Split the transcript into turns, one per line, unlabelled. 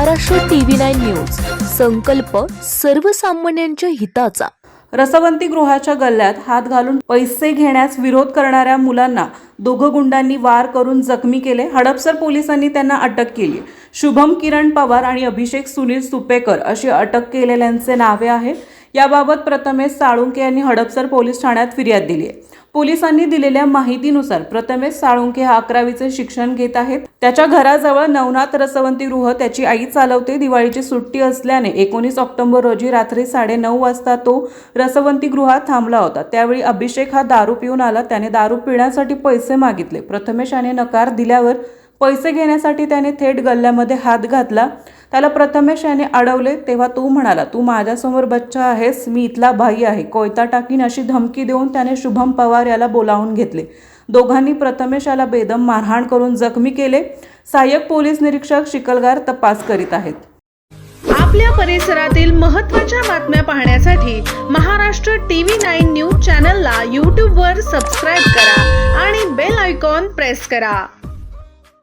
Maharashtra TV nine news. संकल्प सर्वसामान्यांच्या हिताचा.
रसवंती गृहाच्या गल्ल्यात हात घालून पैसे घेण्यास विरोध करणाऱ्या मुलांना दोघं गुंडांनी वार करून जखमी केले. हडपसर पोलिसांनी त्यांना अटक केली. शुभम किरण पवार आणि अभिषेक सुनील सुपेकर अशी अटक केलेल्यांचे नावे आहेत. याबाबत प्रथमेश साळुंके यांनी हडपसर पोलीस ठाण्यात फिर्याद दिली आहे. पोलिसांनी दिलेल्या माहितीनुसार प्रथमेश साळुंके हा अकरावीचे शिक्षण घेत आहेत. त्याच्या घराजवळ नवनाथ रसवंती गृह त्याची आई चालवते. दिवाळीची सुट्टी असल्याने एकोणीस ऑक्टोबर रोजी रात्री साडेनऊ वाजता तो रसवंती गृहात थांबला होता. त्यावेळी अभिषेक हा दारू पिऊन आला. त्याने दारू पिण्यासाठी पैसे मागितले. प्रथमेश याने नकार दिल्यावर पैसे घेण्यासाठी त्याने थेट गल्ल्यामध्ये हात घातला. त्याला प्रथमेश याने अडवले. तेव्हा तू म्हणाला तू माझ्यासमोर बच्चा आहेस. मी इथला भाई आहे. कोयता टाकीन अशी धमकी देऊन त्याने शुभम पवार याला बोलावून घेतले. दोघांनी प्रथमेश याला बेदम मारहाण करून जखमी केले. सहाय्यक पोलीस निरीक्षक शिकलगार तपास करीत आहेत.
आपल्या परिसरातील महत्त्वाच्या बातम्या पाहण्यासाठी महाराष्ट्र टीव्ही नाईन न्यूज चॅनलला यूट्यूबवर सबस्क्राईब करा आणि बेल आयकॉन प्रेस करा.